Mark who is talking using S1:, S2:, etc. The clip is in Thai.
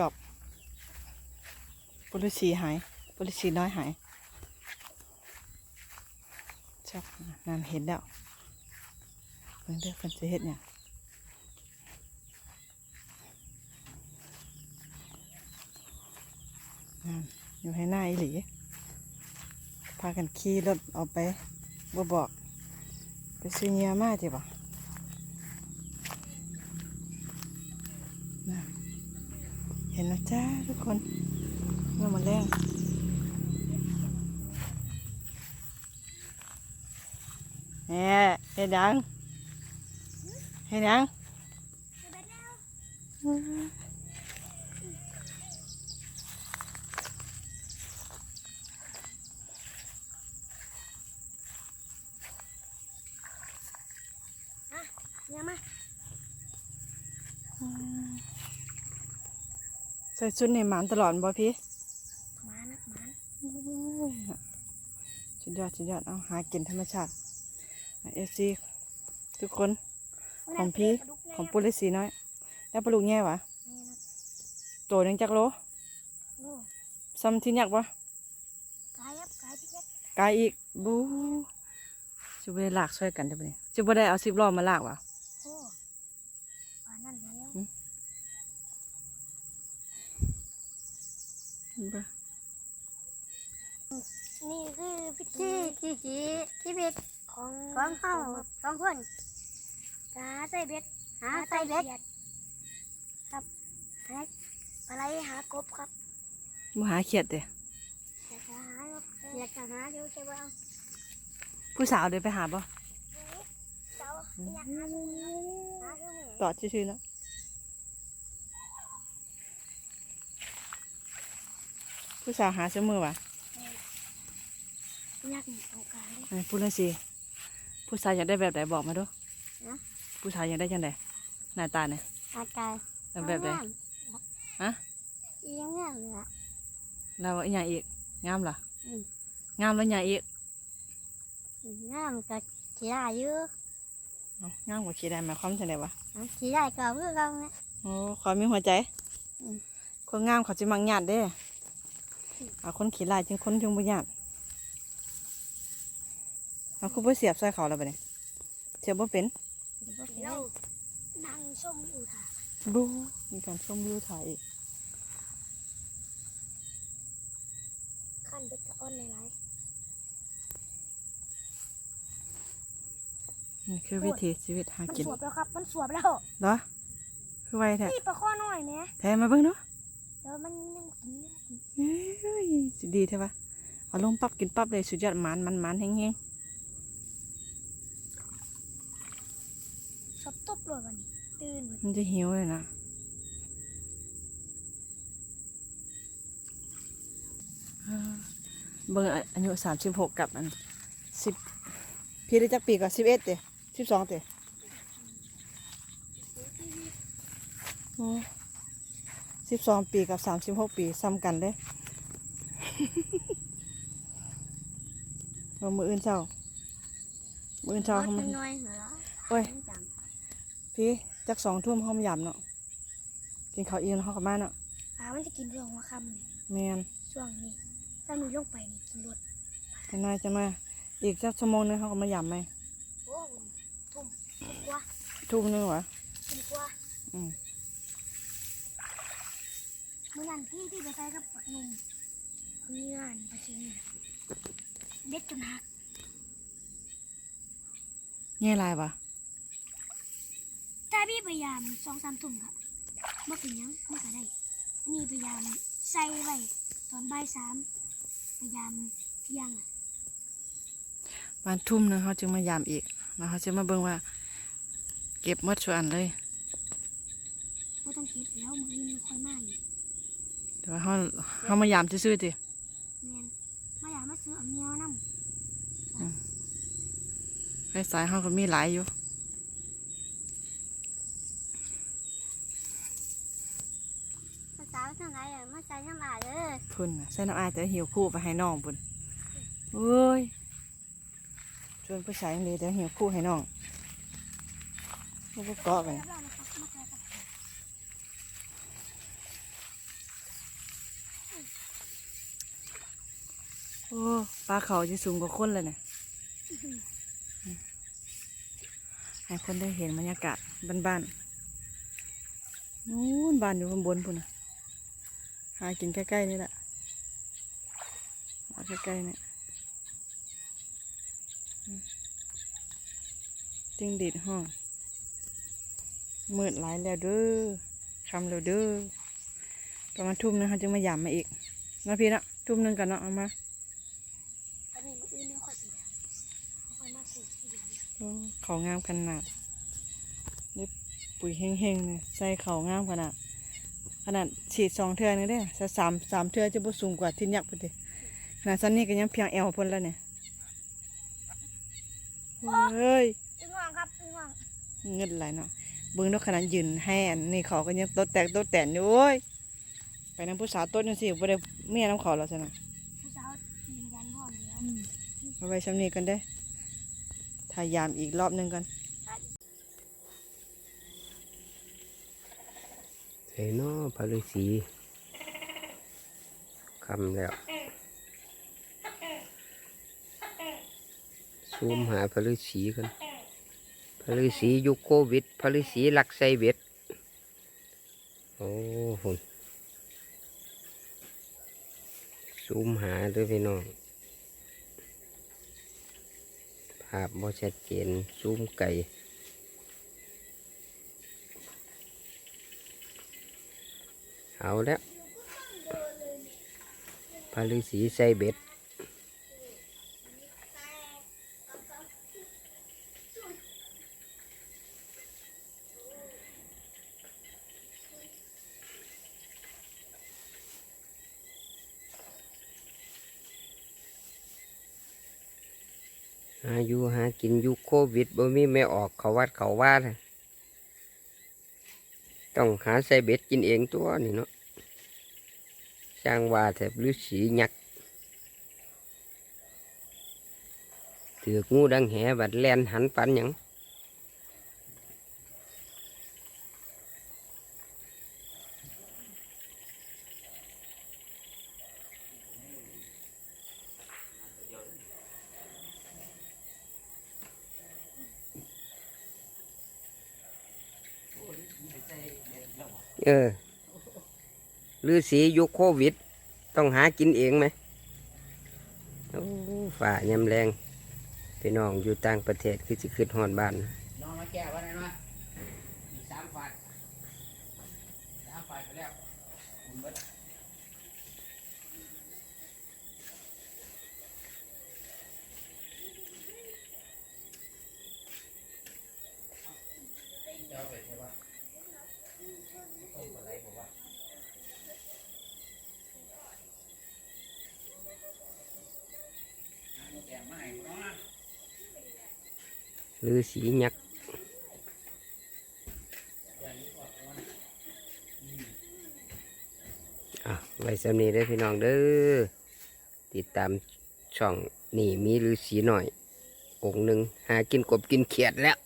S1: จอบปุริสีหายปุริสีน้อยหายชอบนั่นเห็นแล้วเพิ่นเด้อเพิ่นสิเฮ็ดหยังนั่นอยู่ให้หน้าอีหลี พากันขี่รถออกไปบ่บอก ไปซื้อเงียมาจีบ่็นแล้วจ้าทุกคนเมื่อมาแรงแหน่เฮ็ดหยังเฮ็ดหยัง
S2: เนี่ยมา
S1: ส่ชุดในหมานตลอดบ่พี่
S2: หมานะหมา
S1: สุดยอดสุดยอดเอาหากินธรรมชาติเอฟซีทุกคนของพี่ของปุริสีน้อย แล้วปลาลูกแง่วะตัวหนึงจักโล
S2: โอ้
S1: ซ้ำที่ยักบ่
S2: กายครับกายพี่แจ๊ค
S1: กายอีกบูจะไปลากช่วยกันจะไปจะบ่ได้เอาสิบล้อมาลากวะ
S2: โอ้ปานนั่นแล้ว
S1: เห็นปะ
S2: นี่คือพิธีที่ที่ที่เบ็ดของของเฮาสองคนหาใส่เบ็ดหาใส่เบ็ดครับหาอะไรหากบครับ
S1: บ่หาเขียดเด้
S2: อยากจะหาครับอยากจะหาเดี๋ยวใช่ป่ะ
S1: ผู้สาวเดินไปหาบ่
S2: เจ้าอยากหาดูหาดู
S1: ต่อชื่อๆเนา ผู้สาวหาเสมอวะ
S2: อยากเอากาย
S1: เอ้ยพูดเลยสิผู้สาวอยากได้แบบไหนบอกมาดู
S2: นะ
S1: ผู้สาวอยากได้จังไดหน้าตาเนี่ย
S2: อากาย
S1: เอาแบบไหนฮะ
S2: ยังงามเลยอะ
S1: เราว่าอหย่างอีกงามเหรอ
S2: อืม
S1: งามแล้วอหย่างอีก
S2: งามกับขี้ได้เยอะ
S1: เอ้างามกว่าขี้ได้หมายความจังไดวะ
S2: ขี้ได้ก็เพื่อเราไง
S1: โอ้ขอมีหัวใจ
S2: อืม
S1: คนงามเขาจะมังหยาดเด้ เอาคนขี้ลายจึงคนจึงบ่หยาดเอาคือบ่เสียบใส่เขาแล้วบัดนี้เสียบบ่เป็น
S2: เรานั่งชมอยู่ค่ะ
S1: บูมีการชมวิวถ่ายอีก
S2: ขั้นเบ็ดกะอ้อนในไลฟ์
S1: นี่คือวิถีชีวิตหา
S2: มัน
S1: กิน
S2: สวบแล้วครับ มันสวบแล้ว
S1: เหรอ คือไวแท้
S2: นี่ปลาข้อน้อยไหม
S1: แท้มาเบิ่งเนาะ
S2: เดี๋ยวมันยังกิน
S1: เอ้ยสิดีใช่ปะเอาลงปั๊บกินปั๊บเลยสุดยอดหมันมันมันแห้ง
S2: ชอบตบเลยวันนี้ตื่น
S1: ๆมันจะหิวเลยนะอ่าเบิ่งอายุสามสิบหกกับอันสิบพี่ได้จักปีก่อนสิบเอ็ดเตะสิบสองเตะ สิบสองปีกับสามสิบหกปีซ้ำกันเลยเอามืออื่นเช้า มืออื่นเช้าเขา
S2: มั
S1: มาน
S2: น้อยเหรอ
S1: โอ้ยพี่จักสองทุ่มเขามายำเนาะกินข้าวอิ่มแล้วเขากลับมาเนาะ
S2: ปลามันจะกินเรื่องหัวคำนี่
S1: แมน
S2: ช่วงนี้ถ้ามีลงไปนี่กินรถ
S1: จะนายจะมาอีกสักชั่วโมงนึงเขาก็มายำไหม
S2: โอ้ทุ่มทุ่มกว่า
S1: ทุ่มนึงวะ
S2: ทุ่มกว่า
S1: อืม
S2: เมื่อนั้นพี่ที่ไปใช้กับปักหนุ่มมีงานประชิงเด็ดจนหัก
S1: เงี้ยลายวะ
S2: ถ้าพี่พยายามสองสามทุ่มครับเมื่อเป็นหยังเมื่อก็ได้อันนี้พยายามใส่ไว้ตอนบ่ายสามพยายามเที่ยงอะ
S1: บานทุ่มนึงเขาจึงมายำอีกแล้วเขาจะมาเบิ่งว่า เก็บหมดส่วนเลย
S2: ไม่ต้องเก็บแล้วมืออื่นมันค่อยมาอีก
S1: แต่ว่าเขาเขามายำซื่อๆติ
S2: แมนมาอยากมาซื้อเอาเนียวน้
S1: ไฟสายเขาก็มีหลายอยู่ำ
S2: ภาษาทางไหนอะมาใส่น้ำอาเลย
S1: พุ่นน่ะใส่น้ำอายแต่หิวคู่ไปให้น้องพุ่นเอ้ยชวนผู้ชายอย่างนี้เดี๋ยวหิวคู่ให้น้องแล้วก็เกาะไป
S2: เรียบร้อยนะครับมาใส่กับ
S1: โอ้ปลาเขาจะสูงกว่าคนเลยเนี่ยให้คนได้เห็นบรรยากาศบ้านๆนู้นบ้านอยู่ข้างบนพุ่นนะหากินใกล้ๆนี่แหละหาใกล้ๆเนี่ยจิงดีดห้องมืดหลายแล้วเด้อคำแล้วเด้อประมาณทุ่มนึงเขาจะมาหยำมาอีกนาะพี่นะทุ่มนึงกันเนาะเอามา
S2: อันนี้มันอื่นไม่ค่อยเป็นแบบไม่ค่อยมากสูงที่เดียว
S1: โอ้ เขางามขนาดนี่ปุ๋ยแห้งๆเนี่ยใส่เขางามขนาด ขนาดฉีดสองเทือนี่ได้อสามสามเทือจะบ่สูงกว่าที่ยักษ์พุ่นเด้ขนาดซันนี่ก็ยังเพียงแอวพ่นแล้วเนี่ยเฮ้ย
S2: อึ้งว่างครับอึ้งว่าง
S1: เงินไหลายเนาะเบิ่งนกขนาดยืนแห่นนี่เขาก็ยังโตแตกโตแตนอยู่โอ้ยไปน้ำผู้สาวต้นจังสิบ่ได้เมียน้ำเขาแล้วซะนะ
S2: ผู้สาวยืนยันพร้อมแล้ว
S1: เอาไว้ชำนี้กันได้ อถ่ายามอีกรอบหนึงกัน
S3: ใส่นอพระฤาษีคำแล้วซูมหาพระฤาษีกันพระฤาษียุคโควิดพระฤาษีหลักไซเบ็ดโอ้โหซูมหาด้วยพี่น้อง ภาพบ่ชัดเจนซูมไก่เอาแล้วพระฤาษีใส่เบ็ด หาอยู่หากินอยุคโควิดบ่มีไม่ออกเขาวัดเขาว่าต้องหาใส่เบ็ดกินเองตัวนี่เนาะสร้างว่าแถบฤาษียักษ์ถือกงูดังแหบัดแลนหันปันหยัง เออฤาษียุคโควิด ต้องหากินเองไหมโอ้ฝ่ายำแรงพี่น้องอยู่ต่างประเทศคือสิขึ้นฮอนบ้าน
S4: น้องมาแก้วันนั้นวะสามฝ่ายสามฝ่ายไปแล้วเจะเอาไปใช่ปะ ต้มอะไรผมว่าน้ำแกงมาให้ผมเนาะ
S3: ฤาษียักอะไว้สำนีเด้พี่น้องเด้อ ติดตามช่องนี่มีฤาษีหน่อย องค์หนึ่งหากินกบกินเขียดแล้ว